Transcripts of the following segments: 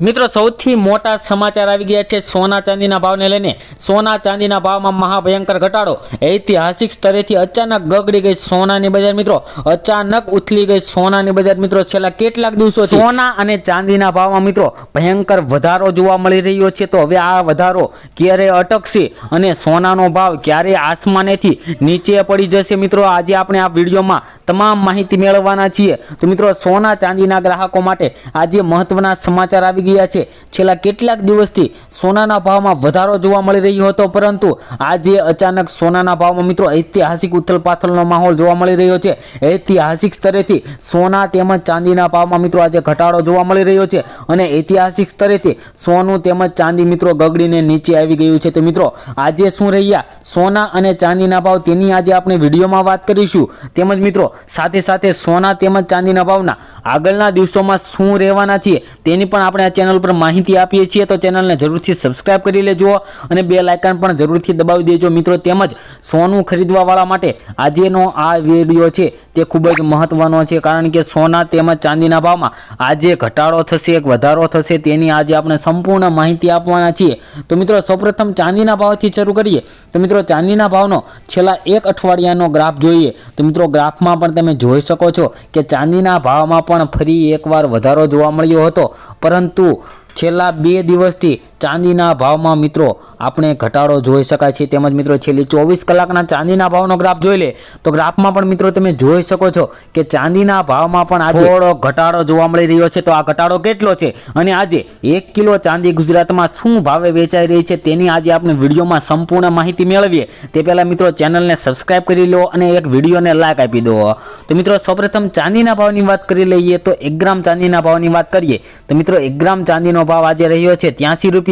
મિત્રો, સૌથી મોટા સમાચાર આવી ગયા છે સોના ચાંદીના ભાવને લઈને. સોના ચાંદીના ભાવમાં મહાભયંકર ઘટાડો. ઐતિહાસિક સ્તરેથી અચાનક ગગડી ગઈ સોનાની બજાર મિત્રો. અચાનક ઉથલી ગઈ સોનાની બજાર મિત્રો. છેલ્લા કેટલાક દિવસો સોના અને ચાંદીના ભાવમાં મિત્રો ભયંકર વધારો જોવા મળી રહ્યો છે. તો હવે આ વધારો ક્યારે અટકશે અને સોનાનો ભાવ ક્યારે આસમાનેથી નીચે પડી જશે મિત્રો? આજે આપણે આ વિડીયોમાં તમામ માહિતી મેળવવાના છીએ. તો મિત્રો, સોના ચાંદીના ગ્રાહકો માટે આજે મહત્વના સમાચાર આવી ગયા છે. છેલ્લા કેટલાક દિવસથી સોનાના ભાવમાં વધારો જોવા મળી રહ્યો હતો, પરંતુ આજે અચાનક સોનાના ભાવમાં મિત્રો ઐતિહાસિક ઉથલપાથલનો માહોલ જોવા મળી રહ્યો છે. ઐતિહાસિક સ્તરેથી સોના તેમજ ચાંદીના ભાવમાં મિત્રો આજે ઘટાડો જોવા મળી રહ્યો છે અને ઐતિહાસિક સ્તરેથી સોનું તેમજ ચાંદી મિત્રો ગગડીને નીચે આવી ગયું છે. તો મિત્રો, આજે શું રહ્યા? સોના અને ચાંદીના ભાવ તેની આજે આપણે વિડીયોમાં વાત કરીશું. તેમજ મિત્રો, સાથે સાથે સોના તેમજ ચાંદીના ભાવના આગળના દિવસોમાં શું રહેવાના છીએ તેની પણ આપણે ચેનલ પર માહિતી આપીએ છીએ તો ચેનલને જરૂરથી સબસ્ક્રાઇબ કરી લેજો અને બે લાઇકન પણ જરૂરથી દબાવી દેજો મિત્રો તેમજ સોનું ખરીદવાવાળા માટે આજેનો આ વીડિયો છે તે ખૂબ જ મહત્વનો છે કારણ કે સોના તેમજ ચાંદીના ભાવમાં આજે ઘટાડો થશે, એક વધારો થશે તેની આજે આપણે સંપૂર્ણ માહિતી આપવાના છીએ. તો મિત્રો સૌપ્રથમ ચાંદીના ભાવથી શરૂ કરીએ. તો મિત્રો ચાંદીના ભાવનો છેલ્લા એક અઠવાડિયાનો ગ્રાફ જોઈએ. તો મિત્રો ગ્રાફમાં પણ તમે જોઈ શકો છો કે ચાંદીના ભાવમાં પણ ફરી એકવાર વધારો જોવા મળ્યો હતો. પરંતુ છેલ્લા બે દિવસથી ચાંદીના ભાવમાં મિત્રો આપણે ઘટાડો જોઈ શકાય છે. તેમજ મિત્રો છેલ્લી ચોવીસ કલાકના ચાંદીના ભાવનો ગ્રાફ જોઈ લે, તો ગ્રાફમાં પણ મિત્રો તમે જોઈ શકો છો કે ચાંદીના ભાવમાં પણ આજે થોડો ઘટાડો જોવા મળી રહ્યો છે. તો આ ઘટાડો કેટલો છે અને આજે એક કિલો ચાંદી ગુજરાતમાં શું ભાવે વેચાઈ રહી છે તેની આજે આપણે વિડીયોમાં સંપૂર્ણ માહિતી મેળવીએ. તે પહેલાં મિત્રો ચેનલને સબસ્ક્રાઇબ કરી લો અને એક વિડીયોને લાઈક આપી દો. તો મિત્રો સૌપ્રથમ ચાંદીના ભાવની વાત કરી લઈએ તો એક ગ્રામ ચાંદીના ભાવની વાત કરીએ. તો મિત્રો એક ગ્રામ ચાંદીનો ભાવ આજે રહ્યો છે ત્યાંસી રૂપિયા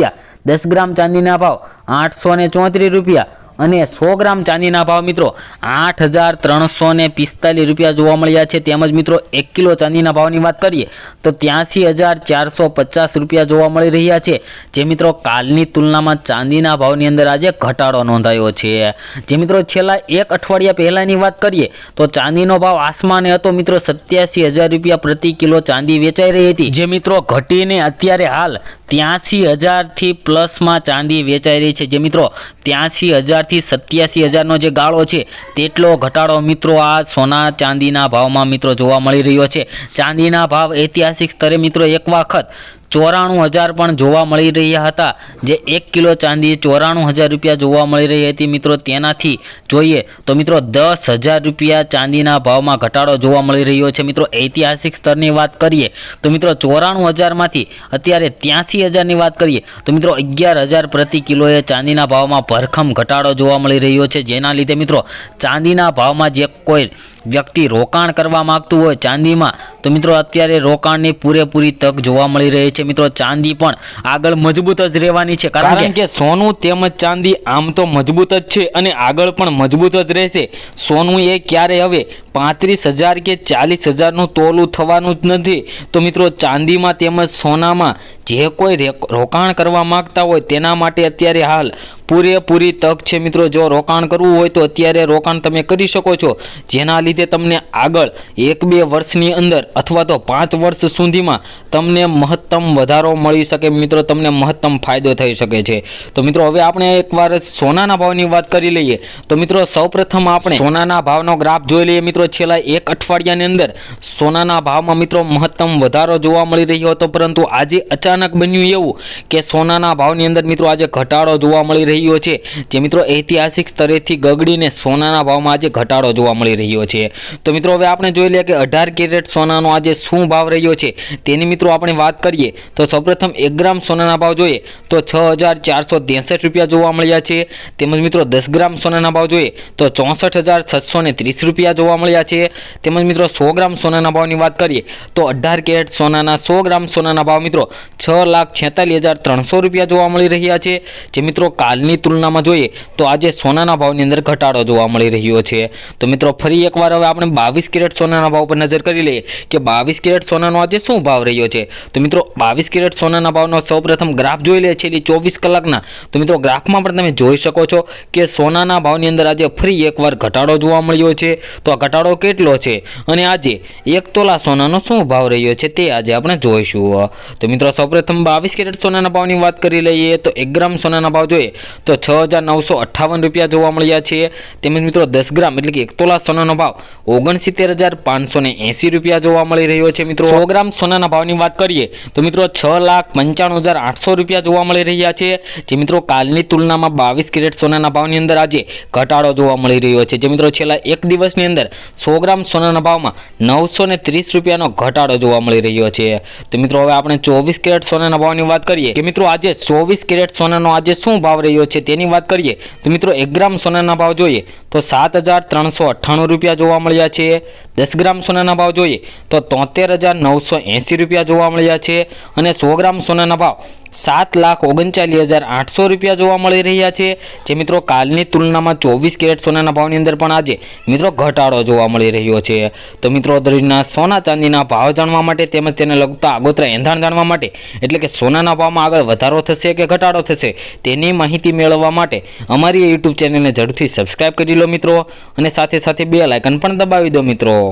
દસ ગ્રામ ચાંદીના ભાવ આઠસો ને ચોત્રીસ રૂપિયા. અને સો ગ્રામ ચાંદીના ભાવ મિત્રો આઠ હજાર ત્રણસો ને પિસ્તાલીસ રૂપિયા જોવા મળ્યા છે. તેમજ મિત્રો એક કિલો ચાંદીના ભાવની વાત કરીએ તો ત્યાંસી હજાર ચારસો પચાસ રૂપિયા જોવા મળી રહ્યા છે. જે મિત્રો કાલની તુલનામાં ચાંદીના ભાવની અંદર આજે ઘટાડો નોંધાયો છે. જે મિત્રો છેલ્લા એક અઠવાડિયા પહેલાંની વાત કરીએ તો ચાંદીનો ભાવ આસમાને હતો. મિત્રો સત્યાસી હજાર રૂપિયા પ્રતિ કિલો ચાંદી વેચાઈ રહી હતી. જે મિત્રો ઘટીને અત્યારે હાલ ત્યાંસી હજારથી પ્લસમાં ચાંદી વેચાઈ રહી છે. જે મિત્રો ત્યાંસી હજારથી સત્યાસી હજારનો જે ગાળો છે, તેટલો ઘટાડો મિત્રો આ સોના ચાંદીના ભાવમાં મિત્રો જોવા મળી રહ્યો છે. ચાંદીના ભાવ ઐતિહાસિક સ્તરે મિત્રો એક વખત ચોરાણું હજાર પણ જોવા મળી રહ્યા હતા. જે એક કિલો ચાંદી ચોરાણું હજાર રૂપિયા જોવા મળી રહી હતી મિત્રો. તેનાથી જોઈએ તો મિત્રો દસ હજાર રૂપિયા ચાંદીના ભાવમાં ઘટાડો જોવા મળી રહ્યો છે મિત્રો. ઐતિહાસિક સ્તરની વાત કરીએ તો મિત્રો ચોરાણું હજારમાંથી અત્યારે ત્યાંસી હજારની વાત કરીએ તો મિત્રો અગિયાર હજાર પ્રતિ કિલોએ ચાંદીના ભાવમાં ભરખમ ઘટાડો જોવા મળી રહ્યો છે. જેના લીધે મિત્રો ચાંદીના ભાવમાં જે કોઈ વ્યક્તિ રોકાણ કરવા માગતું હોય ચાંદીમાં તો મિત્રો અત્યારે રોકાણની પૂરેપૂરી તક જોવા મળી રહી છે. મિત્રો ચાંદી પણ આગળ મજબૂત જ રહેવાની છે. કારણ કે સોનું તેમજ ચાંદી આમ તો મજબૂત જ છે અને આગળ પણ મજબૂત જ રહેશે. સોનું એ ક્યારે હવે પાંત્રીસ હજાર કે ચાલીસ હજારનું તોલું થવાનું જ નથી. તો મિત્રો ચાંદીમાં તેમજ સોનામાં જે કોઈ રોકાણ કરવા માંગતા હોય તેના માટે અત્યારે હાલ પૂરેપૂરી તક છે મિત્રો. જો રોકાણ કરવું હોય તો અત્યારે રોકાણ તમે કરી શકો છો. જેના લીધે તમને આગળ એક બે વર્ષની અંદર અથવા તો પાંચ વર્ષ સુધીમાં તમને મહત્તમ વધારો મળી શકે. મિત્રો, તમને મહત્તમ ફાયદો થઈ શકે છે. તો મિત્રો, હવે આપણે એકવાર સોનાના ભાવની વાત કરી લઈએ. તો મિત્રો, સૌપ્રથમ આપણે સોનાના ભાવનો ગ્રાફ જોઈ લઈએ. મિત્રો, છેલ્લા એક અઠવાડિયાની અંદર સોનાના ભાવમાં મિત્રો મહત્તમ વધારો જોવા મળી રહ્યો હતો. પરંતુ આજે અચાનક બન્યું એવું કે સોનાના ભાવની અંદર મિત્રો આજે ઘટાડો જોવા મળી રહ્યો છે. જે મિત્રો ઐતિહાસિક સ્તરેથી ગગડીને સોનાના ભાવમાં આજે ઘટાડો જોવા મળી રહ્યો છે. તો મિત્રો હવે આપણે જોઈ લઈએ કે અઢાર કેરેટ સોનાનો આજે શું ભાવ રહ્યો છે. તેની મિત્રો આપણે વાત કરીએ તો સૌપ્રથમ એક ગ્રામ સોનાના ભાવ જોઈએ તો છ હજાર ચારસો રૂપિયા જોવા મળ્યા છે. તેમજ મિત્રો દસ ગ્રામ સોનાના ભાવ જોઈએ તો ચોસઠ હજાર છસો ત્રીસ રૂપિયા જોવા મળ્યા છે. તેમજ મિત્રો સો ગ્રામ સોનાના ભાવની વાત કરીએ તો અઢાર કેરેટ સોનાના સો ગ્રામ સોનાના ભાવ મિત્રો છ લાખ છેતાલીસ હજાર ત્રણસો રૂપિયા જોવા મળી રહ્યા છે. જે મિત્રો કાલની કાલની તુલનામાં જોઈએ તો આજે સોનાના ભાવની અંદર ઘટાડો જોવા મળી રહ્યો છે. તો મિત્રો, ફરી એકવાર હવે આપણે બાવીસ કેરેટ સોનાના ભાવ પર નજર કરી લઈએ કે બાવીસ કેરેટ સોનાનો આજે શું ભાવ રહ્યો છે? તો મિત્રો, બાવીસ કેરેટ સોનાના ભાવનો સૌપ્રથમ ગ્રાફ જોઈ લે છે ચોવીસ કલાકના. તો મિત્રો, ગ્રાફમાં પણ તમે જોઈ શકો છો કે સોનાના ભાવની અંદર આજે ફરી એકવાર ઘટાડો જોવા મળ્યો છે. તો આ ઘટાડો કેટલો છે? અને આજે એક તોલા સોનાનો શું ભાવ રહ્યો છે તે આજે આપણે જોઈશું. તો મિત્રો, સૌપ્રથમ બાવીસ કેરેટ સોનાના ભાવની વાત કરી લઈએ તો એક ગ્રામ સોનાના ભાવ જોઈએ તો છ હજાર નવસો અઠ્ઠાવન રૂપિયા જોવા મળ્યા છે. તેમજ મિત્રો દસ ગ્રામ એટલે કે એક તોલા સોનાનો ભાવ ઓગણસિત્તેર હજાર પાંચસો ને એંસી રૂપિયા જોવા મળી રહ્યો છે મિત્રો. સો ગ્રામ સોનાના ભાવની વાત કરીએ તો મિત્રો છ લાખ પંચાણું હજાર આઠસો રૂપિયા જોવા મળી રહ્યા છે. જે મિત્રો કાલની તુલનામાં બાવીસ કેરેટ સોનાના ભાવની અંદર આજે ઘટાડો જોવા મળી રહ્યો છે. જે મિત્રો છેલ્લા એક દિવસની અંદર સો ગ્રામ સોનાના ભાવમાં નવસો ને ત્રીસ રૂપિયાનો ઘટાડો જોવા મળી રહ્યો છે. તો મિત્રો હવે આપણે ચોવીસ કેરેટ સોનાના ભાવની વાત કરીએ કે મિત્રો આજે ચોવીસ કેરેટ સોનાનો આજે શું ભાવ રહ્યો છે તેની વાત કરીએ તો મિત્રો એક ગ્રામ સોનાના ભાવ જોઈએ તો સાત હજાર ત્રણસો અઠ્ઠાણું રૂપિયા જોવા મળ્યા છે. દસ ગ્રામ સોનાના ભાવ જોઈએ તો તોતેર હજાર નવસો એંસી રૂપિયા જોવા મળ્યા છે અને સો ગ્રામ સોનાના ભાવ સાત લાખ ઓગણચાલીસ હજાર આઠસો રૂપિયા જોવા મળી રહ્યા છે. જે મિત્રો કાલની તુલનામાં ચોવીસ કેરેટ સોનાના ભાવની અંદર પણ આજે મિત્રો ઘટાડો જોવા મળી રહ્યો છે. તો મિત્રો દરરોજના સોના ચાંદીના ભાવ જાણવા માટે તેમજ તેને લગતા આગોતરા એંધાણ જાણવા માટે, એટલે કે સોનાના ભાવમાં આગળ વધારો થશે કે ઘટાડો થશે, તેની માહિતી મેળવવા માટે અમારી યુટ્યુબ ચેનલને ઝડપથી સબસ્ક્રાઇબ કરી લો મિત્રો, અને સાથે સાથે બે લાઇકન પણ દબાવી દો મિત્રો.